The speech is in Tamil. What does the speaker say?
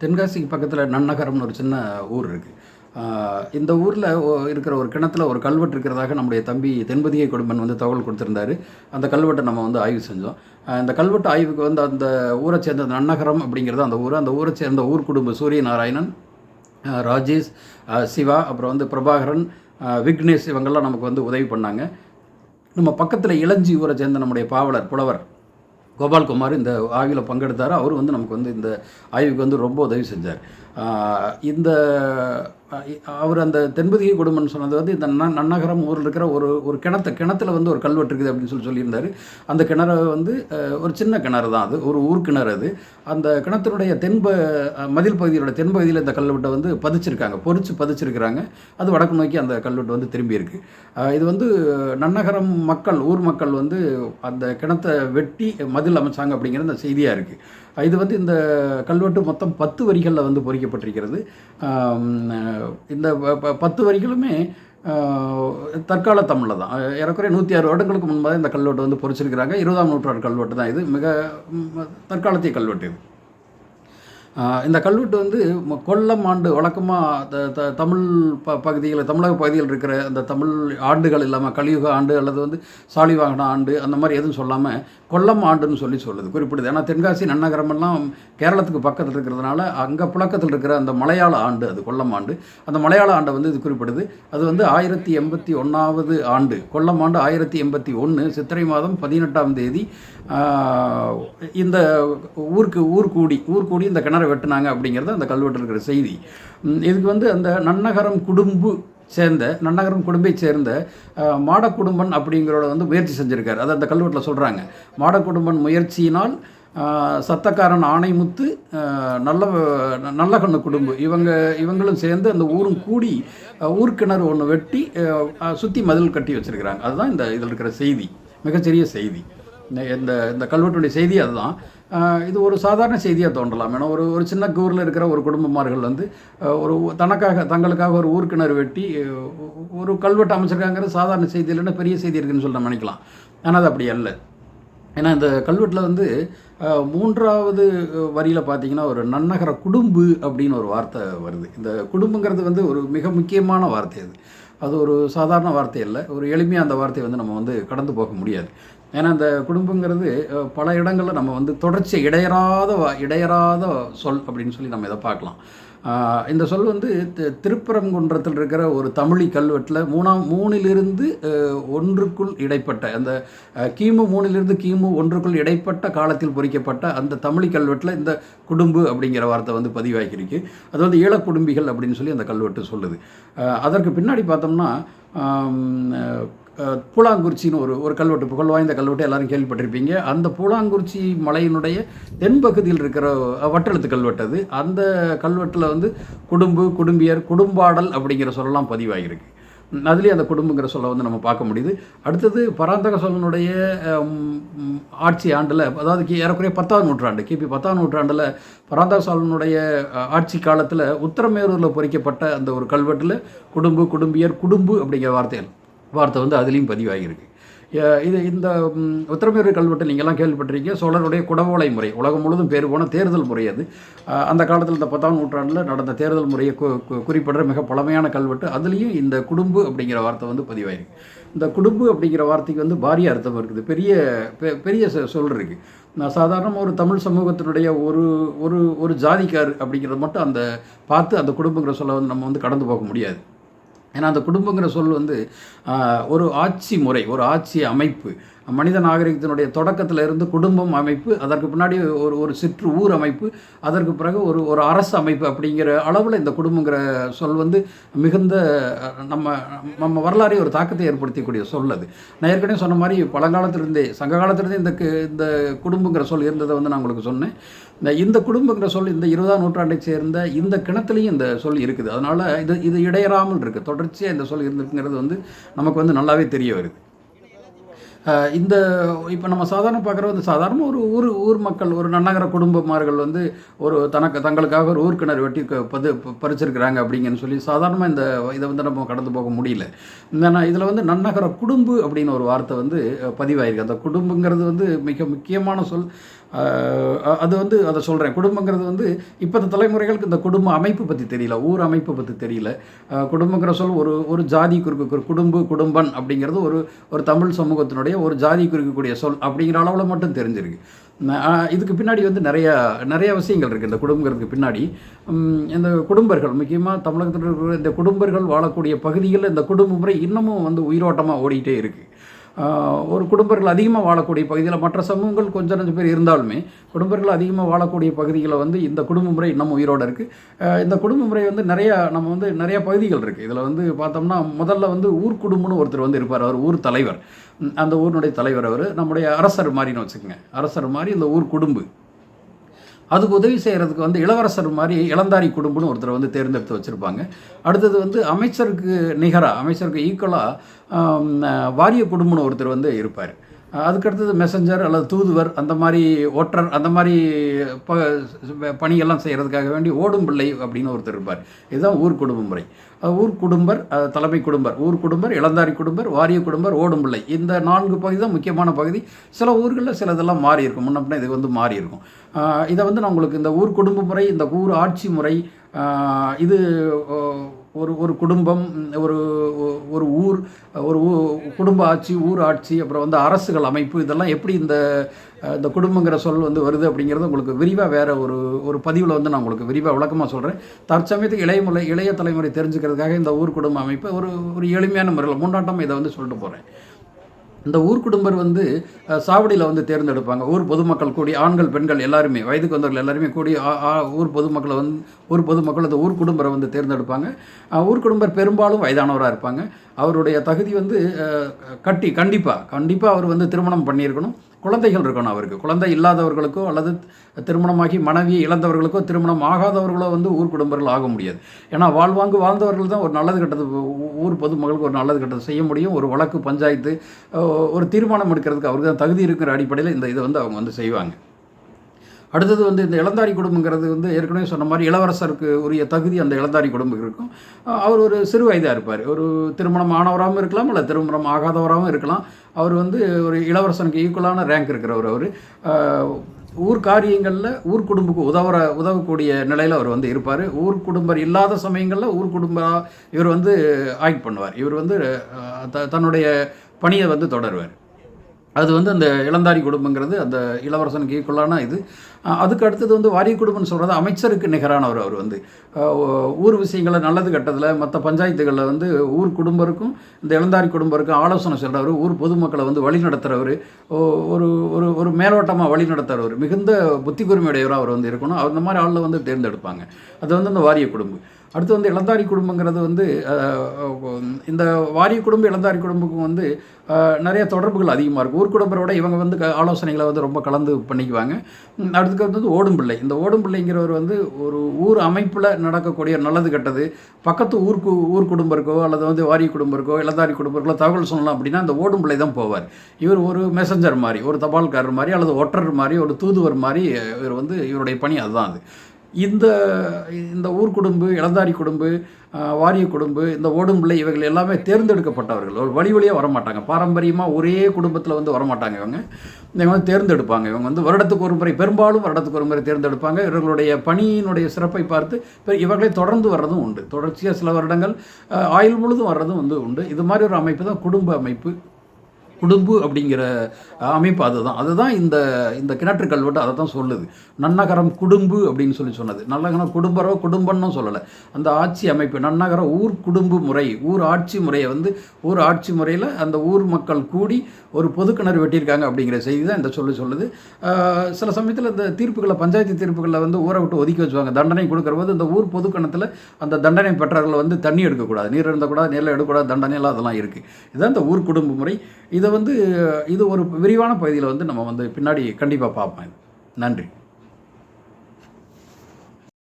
தென்காசிக்கு பக்கத்தில் நன்னகரம்னு ஒரு சின்ன ஊர் இருக்குது இந்த ஊரில் இருக்கிற ஒரு கிணத்துல ஒரு கல்வெட்டு இருக்கிறதாக நம்முடைய தம்பி தென்பதிகை குடும்பன் வந்து தகவல் கொடுத்துருந்தாரு. அந்த கல்வெட்டை நம்ம வந்து ஆய்வு செஞ்சோம். அந்த இந்த கல்வெட்டு ஆய்வுக்கு வந்து அந்த ஊரை சேர்ந்த நன்னகரம் அப்படிங்கிறது அந்த ஊர். அந்த ஊரை சேர்ந்த ஊர் குடும்பம் சூரிய நாராயணன் ராஜேஷ் சிவா அப்புறம் வந்து பிரபாகரன் விக்னேஷ் இவங்கெல்லாம் நமக்கு வந்து உதவி பண்ணாங்க. நம்ம பக்கத்தில் இளஞ்சி ஊரை சேர்ந்த நம்முடைய பாவலர் புலவர் கோபால்குமார் இந்த ஆய்வில் பங்கெடுத்தார். அவர் வந்து நமக்கு வந்து இந்த ஆய்வுக்கு வந்து ரொம்ப உதவி செஞ்சார். இந்த அவர் அந்த தென்பதிகை குடும்பம்னு சொன்னது வந்து இந்த ந நன்னகரம் ஊரில் இருக்கிற ஒரு ஒரு கிணத்து கிணத்துல வந்து ஒரு கல்வெட்டு இருக்குது அப்படின்னு சொல்லி சொல்லியிருந்தார். அந்த கிணறு வந்து ஒரு சின்ன கிணறு தான் அது ஒரு ஊர் கிணறு அது. அந்த கிணத்தினுடைய தென்ப மதில் பகுதியோட தென்பகுதியில் இந்த கல்வெட்டை வந்து பதிச்சிருக்காங்க பொறிச்சு பதிச்சிருக்கிறாங்க. அது வடக்கு நோக்கி அந்த கல்வெட்டு வந்து திரும்பி இருக்கு. இது வந்து நன்னகரம் மக்கள் ஊர் மக்கள் வந்து அந்த கிணத்தை வெட்டி மதில் அமைச்சாங்க அப்படிங்கிற அந்த செய்தியாக இருக்குது இது வந்து இந்த கல்வெட்டு மொத்தம் பத்து வரிகளில் வந்து பொறிக்கப்பட்டிருக்கிறது. இந்த பத்து வரிகளுமே தற்கால தமிழில் தான். ஏறக்குறைய நூற்றி ஆறு வருடங்களுக்கு முன்பாக இந்த கல்வெட்டு வந்து பொறிச்சிருக்கிறாங்க. இருபதாம் நூற்றாண்டு கல்வெட்டு தான் இது. மிக தற்காலத்திய கல்வெட்டு இது. இந்த கல்வெட்டு வந்து ம- கொல்லம் ஆண்டு வழக்கமாக த தமிழ் ப பகுதிகளில் தமிழக பகுதியில் இருக்கிற அந்த தமிழ் ஆண்டுகள் இல்லாமல் கலியுக ஆண்டு அல்லது வந்து சாலிவாகன ஆண்டு அந்த மாதிரி எதுவும் சொல்லாமல் கொல்லம் ஆண்டுன்னு சொல்லி சொல்லுது குறிப்பிடுது. ஏன்னா தென்காசி நன்னகரமெல்லாம் கேரளத்துக்கு பக்கத்தில் இருக்கிறதுனால அங்கே புழக்கத்தில் இருக்கிற அந்த மலையாள ஆண்டு அது கொல்லம் ஆண்டு. அந்த மலையாள ஆண்டை வந்து இது குறிப்பிடுது. அது வந்து ஆயிரத்தி எண்பத்தி ஒன்றாவது ஆண்டு. கொல்லம் ஆண்டு ஆயிரத்தி எண்பத்தி ஒன்று சித்திரை மாதம் பதினெட்டாம் தேதி இந்த ஊருக்கு ஊர்கூடி ஊர்கூடி இந்த கிணறு வெட்டினாங்க அப்படிங்கிறது அந்த கல்வெட்டில் இருக்கிற செய்தி. இதுக்கு வந்து அந்த நன்னகரம் குடும்பு சேர்ந்த நன்னகரம் குடும்பை சேர்ந்த மாடக்குடும்பன் அப்படிங்கிறோட வந்து முயற்சி செஞ்சுருக்காரு. அதை அந்த கல்வெட்டில் சொல்கிறாங்க மாடக்குடும்பன் முயற்சியினால் சத்தக்காரன் ஆணைமுத்து நல்ல நல்ல கண்ணு குடும்பம் இவங்க இவங்களும் சேர்ந்து அந்த ஊரும் கூடி ஊர்க்கிணறு ஒன்று வெட்டி சுற்றி மதில் கட்டி வச்சிருக்கிறாங்க. அதுதான் இந்த இதில் இருக்கிற செய்தி. மிகச்சிறிய செய்தி. இந்த இந்த இந்த கல்வெட்டுடைய செய்தி அதுதான். இது ஒரு சாதாரண செய்தியாக தோன்றலாம். ஏன்னா ஒரு ஒரு சின்ன ஊரில் இருக்கிற ஒரு குடும்பமார்கள் வந்து ஒரு தனக்காக தங்களுக்காக ஒரு ஊர்க்கிணறு வெட்டி ஒரு கல்வெட்டு அமைச்சிருக்காங்கிறது சாதாரண செய்தி இல்லைன்னா பெரிய செய்தி இருக்குன்னு சொல்லி நம்ம நினைக்கலாம். ஆனால் அது அப்படி அல்ல. ஏன்னா இந்த கல்வெட்டில் வந்து மூன்றாவது வரியில் பார்த்தீங்கன்னா ஒரு நன்னகர குடும்பு அப்படின்னு ஒரு வார்த்தை வருது. இந்த குடும்பங்கிறது வந்து ஒரு மிக முக்கியமான வார்த்தை அது. அது ஒரு சாதாரண வார்த்தை இல்லை ஒரு எளிமையாக அந்த வார்த்தையை வந்து நம்ம வந்து கடந்து போக முடியாது. ஏன்னா அந்த குடும்பங்கிறது பல இடங்களில் நம்ம வந்து தொடர்ச்சி இடையறாத இடையறாத சொல் அப்படின்னு சொல்லி நம்ம இதை பார்க்கலாம். இந்த சொல் வந்து தி- திருப்பரங்குன்றத்தில் இருக்கிற ஒரு தமிழி கல்வெட்டில் மூணாம் மூணிலிருந்து ஒன்றுக்குள் இடைப்பட்ட அந்த கிமு மூணிலிருந்து கிமு ஒன்றுக்குள் இடைப்பட்ட காலத்தில் பொறிக்கப்பட்ட அந்த தமிழி கல்வெட்டில் இந்த குடும்பு அப்படிங்கிற வார்த்தை வந்து பதிவாகியிருக்கு. அது வந்து ஈழக்குடும்பிகள் அப்படின்னு சொல்லி அந்த கல்வெட்டு சொல்லுது. அதற்கு பின்னாடி பார்த்தோம்னா பூலாங்குறிச்சின்னு ஒரு ஒரு கல்வெட்டு புகழ் வாய்ந்த கல்வெட்டு எல்லாரும் கேள்விப்பட்டிருப்பீங்க. அந்த பூலாங்குறிச்சி மலையினுடைய தென்பகுதியில் இருக்கிற வட்டெழுத்து கல்வெட்டு அது. அந்த கல்வெட்டில் வந்து குடும்பு குடும்பியர் குடும்பாடல் அப்படிங்கிற சொல்லலாம் பதிவாகியிருக்கு அதுலேயே அந்த குடும்பங்கிற சொல்ல வந்து நம்ம பார்க்க முடியுது. அடுத்தது பராந்தக சோழனுடைய ஆட்சி ஆண்டில் அதாவது கி ஏறக்குறைய பத்தாம் நூற்றாண்டு கிபி பத்தாம் நூற்றாண்டில் பராந்தக சோழனுடைய ஆட்சி காலத்தில் உத்தரமேரூரில் பொறிக்கப்பட்ட அந்த ஒரு கல்வெட்டில் குடும்பு குடும்பியர் குடும்பு அப்படிங்கிற வார்த்தைகள். வார்த்தை வந்து அதுலேயும் பதிவாகியிருக்கு. இது இந்த உத்தரமேறு கல்வெட்டு நீங்கள்லாம் கேள்விப்பட்டிருக்கீங்க. சோழருடைய குடவோலை முறை உலகம் முழுவதும் பேர் போன தேர்தல் முறை அது. அந்த காலத்தில் இந்த பத்தாம் நூற்றாண்டில் நடந்த தேர்தல் முறையை கு- குறிப்பிடுற மிக பழமையான கல்வெட்டு அதுலேயும் இந்த குடும்பு அப்படிங்கிற வார்த்தை வந்து பதிவாயிருக்கு இந்த குடும்பு அப்படிங்கிற வார்த்தைக்கு வந்து பாரிய அர்த்தம் இருக்குது. பெரிய பெ- பெரிய சொல் இருக்குது நான் சாதாரணமாக ஒரு தமிழ் சமூகத்தினுடைய ஒரு ஒரு ஒரு ஜாதிக்கார் அப்படிங்கிறது மட்டும் அந்த பார்த்து அந்த குடும்பங்கிற சொல்ல வந்து நம்ம வந்து கடந்து போக முடியாது. ஏன்னா அந்த குடும்பங்கிற சொல் வந்து ஒரு ஆட்சி முறை ஒரு ஆட்சி அமைப்பு மனித நாகரிகத்தினுடைய தொடக்கத்தில் இருந்து குடும்பம் அமைப்பு அதற்கு பின்னாடி ஒரு ஒரு சிற்று ஊர் அமைப்பு அதற்கு பிறகு ஒரு ஒரு அரசு அமைப்பு அப்படிங்கிற அளவில் இந்த குடும்பங்கிற சொல் வந்து மிகுந்த நம்ம நம்ம வரலாறை ஒரு தாக்கத்தை ஏற்படுத்தக்கூடிய சொல் அது. நான் ஏற்கனவே சொன்ன மாதிரி பழங்காலத்திலிருந்தே சங்க காலத்திலிருந்தே இந்த இந்த குடும்பங்கிற சொல் இருந்ததை வந்து நான் உங்களுக்கு சொன்னேன். இந்த இந்த குடும்பங்கிற சொல் இந்த இருபதாம் நூற்றாண்டை சேர்ந்த இந்த கிணத்துலையும் இந்த சொல் இருக்குது. அதனால் இது இது இடையறாமல் இருக்குது தொடர்ச்சியாக இந்த சொல் இருந்திருக்குங்கிறது வந்து நமக்கு வந்து நல்லாவே தெரிய வருது. இந்த இப்போ நம்ம சாதாரண பார்க்குற வந்து சாதாரண ஒரு ஊர் ஊர் மக்கள் ஒரு நன்னகர குடும்பமார்கள் வந்து ஒரு தனக்கு தங்களுக்காக ஒரு ஊர்க்கிணறு வெட்டி க- பது ப- பறிச்சிருக்கிறாங்க அப்படிங்கன்னு சொல்லி சாதாரணமாக இந்த இதை வந்து நம்ம கடந்து போக முடியல. இந்த இதில் வந்து நன்னகர குடும்பு அப்படின்னு ஒரு வார்த்தை வந்து பதிவாயிருக்கு. அந்த குடும்பங்கிறது வந்து மிக முக்கியமான சொல். அது வந்து அதை சொல்கிறேன் குடும்பங்கிறது வந்து இப்போ இந்த தலைமுறைகளுக்கு இந்த குடும்ப அமைப்பு பற்றி தெரியல. ஊர் அமைப்பு பற்றி தெரியல. குடும்பங்கிற சொல் ஒரு ஒரு ஜாதி குறிக்க குடும்ப குடும்பன் அப்படிங்கிறது ஒரு ஒரு தமிழ் சமூகத்தினுடைய ஒரு ஜாதி குறிக்கக்கூடிய சொல் அப்படிங்கிற அளவில் மட்டும் தெரிஞ்சிருக்கு. இதுக்கு பின்னாடி வந்து நிறையா நிறைய விஷயங்கள் இருக்குது இந்த குடும்பங்கிறதுக்கு பின்னாடி இந்த குடும்பர்கள் முக்கியமாக தமிழகத்தில் இருக்கிற இந்த குடும்பர்கள் வாழக்கூடிய பகுதிகளில் இந்த குடும்ப முறை இன்னமும் வந்து உயிரோட்டமாக ஓடிக்கிட்டே இருக்குது ஒரு குடும்பர்கள் அதிகமாக வாழக்கூடிய பகுதியில் மற்ற சமூகங்கள் கொஞ்சம் கொஞ்சம் பேர் இருந்தாலுமே குடும்பர்கள் அதிகமாக வாழக்கூடிய பகுதிகளில் வந்து இந்த குடும்ப முறை நம்ம உயிரோடு இருக்குது இந்த குடும்ப முறை வந்து நிறையா நம்ம வந்து நிறைய பகுதிகள் இருக்குது இதில் வந்து பார்த்தோம்னா முதல்ல வந்து ஊர் குடும்பம்னு ஒருத்தர் வந்து இருப்பார். அவர் ஊர் தலைவர். அந்த ஊரினுடைய தலைவர் அவர். நம்முடைய அரசர் மாதிரின்னு வச்சுக்கோங்க. அரசர் மாதிரி இந்த ஊர் குடும்பம் அதுக்கு உதவி செய்கிறதுக்கு வந்து இளவரசர் மாதிரி இளந்தாரி குடும்பம்னு ஒருத்தரை வந்து தேர்ந்தெடுத்து வச்சுருப்பாங்க. அடுத்தது வந்து அமைச்சருக்கு நிகராக அமைச்சருக்கு ஈக்குவலாக வாரிய குடும்பம்னு ஒருத்தர் வந்து இருப்பார். அதுக்கடுத்தது மெசஞ்சர் அல்லது தூதுவர் அந்த மாதிரி ஓட்டர் அந்த மாதிரி ப பணியெல்லாம் செய்கிறதுக்காக வேண்டி ஓடும் பிள்ளை அப்படின்னு ஒருத்தர் இருப்பார். இதுதான் ஊர் குடும்ப முறை. ஊர் குடும்பர் தலைமை குடும்பர். ஊர் குடும்பர் இளந்தாரி குடும்பர் வாரிய குடும்பர் ஓடும் பிள்ளை. இந்த நான்கு பகுதி தான் முக்கியமான பகுதி. சில ஊர்களில் சில இதெல்லாம் மாறி இருக்கும். முன்ன இது வந்து மாறி இருக்கும். இதை வந்து நான் உங்களுக்கு இந்த ஊர் குடும்ப முறை இந்த ஊர் ஆட்சி முறை இது ஒரு ஒரு குடும்பம் ஒரு ஒரு ஊர் ஒரு ஊ- குடும்ப ஆட்சி ஊர் ஆட்சி அப்புறம் வந்து அரசுகள் அமைப்பு இதெல்லாம் எப்படி இந்த இந்த குடும்பங்கிற சொல் வந்து வருது அப்படிங்கிறது உங்களுக்கு விரிவாக வேறு ஒரு ஒரு பதிவில் வந்து நான் உங்களுக்கு விரிவாக விளக்கமாக சொல்கிறேன் தற்சமயத்துக்கு இளைய முறை இளைய தலைமுறை தெரிஞ்சுக்கிறதுக்காக இந்த ஊர் குடும்ப அமைப்பு ஒரு ஒரு எளிமையான முறையில் முன்னாட்டம் இதை வந்து சொல்லிட்டு போகிறேன் இந்த ஊர் குடும்பர் வந்து சாவடியில் வந்து தேர்ந்தெடுப்பாங்க. ஊர் பொதுமக்கள் கூடி ஆண்கள் பெண்கள் எல்லாருமே வயதுக்கு வந்தவர்கள் எல்லாருமே கூடி ஊர் பொதுமக்களை வந்து ஊர் பொதுமக்கள் அந்த ஊர் குடும்பரை வந்து தேர்ந்தெடுப்பாங்க. ஊர் குடும்பர் பெரும்பாலும் வயதானவராக இருப்பாங்க. அவருடைய தகுதி வந்து கட்டி கண்டிப்பாக கண்டிப்பாக அவர் வந்து திருமணம் பண்ணியிருக்கணும். குழந்தைகள் இருக்கணும் அவருக்கு. குழந்தை இல்லாதவர்களுக்கோ அல்லது திருமணமாகி மனைவியை இழந்தவர்களுக்கோ திருமணம் ஆகாதவர்களோ வந்து ஊர் குடும்பங்கள் ஆக முடியாது. ஏன்னா வாழ்வாங்கு வாழ்ந்தவர்கள் தான் ஒரு நல்லது கெட்டது ஊர் பொதுமக்களுக்கு ஒரு நல்லது கெட்டது செய்ய முடியும். ஒரு வழக்கு பஞ்சாயத்து ஒரு தீர்மானம் எடுக்கிறதுக்கு அவருக்கு தான் தகுதி இருக்கிற அடிப்படையில் இந்த இதை வந்து அவங்க வந்து செய்வாங்க. அடுத்தது வந்து இந்த இளந்தாரி குடும்பங்கிறது வந்து ஏற்கனவே சொன்ன மாதிரி இளவரசருக்கு உரிய தகுதி அந்த இளந்தாரி குடும்பம் இருக்கும். அவர் ஒரு சிறு வயதாக இருப்பார். ஒரு திருமணம் ஆனவராகவும் இருக்கலாம் இல்லை திருமணம் ஆகாதவராகவும் இருக்கலாம். அவர் வந்து ஒரு இளவரசனுக்கு ஈக்குவலான ரேங்க் இருக்கிறவர் அவர். ஊர் காரியங்களில் ஊர் குடும்பக்கு உதவுற உதவக்கூடிய நிலையில் அவர் வந்து இருப்பார். ஊர் குடும்பர் இல்லாத சமயங்களில் ஊர் குடும்ப இவர் வந்து ஆக்ட் பண்ணுவார். இவர் வந்து த- தன்னுடைய பணியை வந்து தொடருவார். அது வந்து அந்த இளந்தாரி குடும்பங்கிறது அந்த இளவரசனுக்கு ஈக்குவலான இது. அதுக்கு அடுத்தது வந்து வாரிய குடும்பம்னு சொல்கிறது அமைச்சருக்கு நிகரானவர் அவர் வந்து. ஊர் விஷயங்களை நல்லது கட்டத்தில் மற்ற பஞ்சாயத்துகளில் வந்து ஊர் குடும்பருக்கும் இந்த இளந்தாரி குடும்பருக்கும் ஆலோசனை சொல்கிறவர் ஊர் பொதுமக்களை வந்து வழி நடத்துகிறவர் ஒரு ஒரு ஒரு மேலோட்டமாக வழி நடத்துகிறவர் மிகுந்த புத்தி கூர்மையுடையவராக அவர் வந்து இருக்கணும். அந்த மாதிரி ஆளில் வந்து தேர்ந்தெடுப்பாங்க. அது வந்து அந்த வாரிய குடும்பம். அடுத்து வந்து இளந்தாரி குடும்பங்கிறது வந்து இந்த வாரிய குடும்பம் இளந்தாரி குடும்பக்கும் வந்து நிறைய தொடர்புகள் அதிகமாக இருக்கும் ஊர் குடும்பரோட இவங்க வந்து க- ஆலோசனைகளை வந்து ரொம்ப கலந்து பண்ணிக்குவாங்க. அடுத்து அடுத்துக்கு வந்து ஓடும் பிள்ளை இந்த ஓடும் பிள்ளைங்கிறவர் வந்து ஒரு ஊர் அமைப்பில் நடக்கக்கூடிய நல்லது கெட்டது. பக்கத்து ஊருக்கு ஊர் குடும்பருக்கோ அல்லது வந்து வாரிய குடும்பருக்கோ குடும்பம் குடும்பருக்கோ தகவல் சொல்லலாம் அப்படின்னா அந்த ஓடும் பிள்ளை தான் போவார். இவர் ஒரு மெசஞ்சர் மாதிரி ஒரு தபால்காரர் மாதிரி அல்லது ஒற்றர் மாதிரி ஒரு தூதுவர் மாதிரி இவர் வந்து இவருடைய பணி அதுதான் அது. இந்த இந்த ஊர் குடும்பு இளந்தாரி குடும்பு வாரிய குடும்பு இந்த ஓடும் பிள்ளை இவர்கள் எல்லாமே தேர்ந்தெடுக்கப்பட்டவர்கள். ஒரு வழி வழியாக வரமாட்டாங்க. பாரம்பரியமாக ஒரே குடும்பத்தில் வந்து வரமாட்டாங்க இவங்க. இவங்க வந்து தேர்ந்தெடுப்பாங்க. இவங்க வந்து வருடத்துக்கு ஒரு முறை பெரும்பாலும் வருடத்துக்கு ஒரு முறை தேர்ந்தெடுப்பாங்க. இவர்களுடைய பணியினுடைய சிறப்பை பார்த்து பிறகு இவர்களை தொடர்ந்து வர்றதும் உண்டு. தொடர்ச்சியாக சில வருடங்கள் ஆயுள் முழுதும் வர்றதும் வந்து உண்டு. இது மாதிரி ஒரு அமைப்பு தான் குடும்ப அமைப்பு. குடும்பு அப்படிங்கிற அமைப்பு அதுதான். அதுதான் இந்த இந்த கிணற்று கல்வெட்டு அதை தான் சொல்லுது. நன்னகரம் குடும்பு அப்படின்னு சொல்லி சொன்னது. நல்லகரம் குடும்பரோ குடும்பம்னு சொல்லலை. அந்த ஆட்சி அமைப்பு நன்னகர ஊர் குடும்பு முறை ஊர் ஆட்சி முறையை வந்து ஊர் ஆட்சி முறையில் அந்த ஊர் மக்கள் கூடி ஒரு பொது கிணறு வெட்டியிருக்காங்க அப்படிங்கிற செய்தி தான் இந்த சொல்லி சொல்லுது. சில சமயத்தில் இந்த தீர்ப்புகளை பஞ்சாயத்து தீர்ப்புகளை வந்து ஊரை விட்டு ஒதுக்கி வச்சுவாங்க. தண்டனை கொடுக்குற போது இந்த ஊர் பொது கிணத்துல அந்த தண்டனை பெற்றவர்கள் வந்து தண்ணி எடுக்கக்கூடாது. நீர் இருந்தக்கூடாது நீரில் எடுக்கக்கூடாது தண்டனை எல்லாம் அதெல்லாம் இருக்குது இதுதான் இந்த ஊர் குடும்ப முறை. இதை வந்து இது ஒரு விரிவான பகுதியில் வந்து நம்ம வந்து பின்னாடி கண்டிப்பாக பார்ப்போம். நன்றி.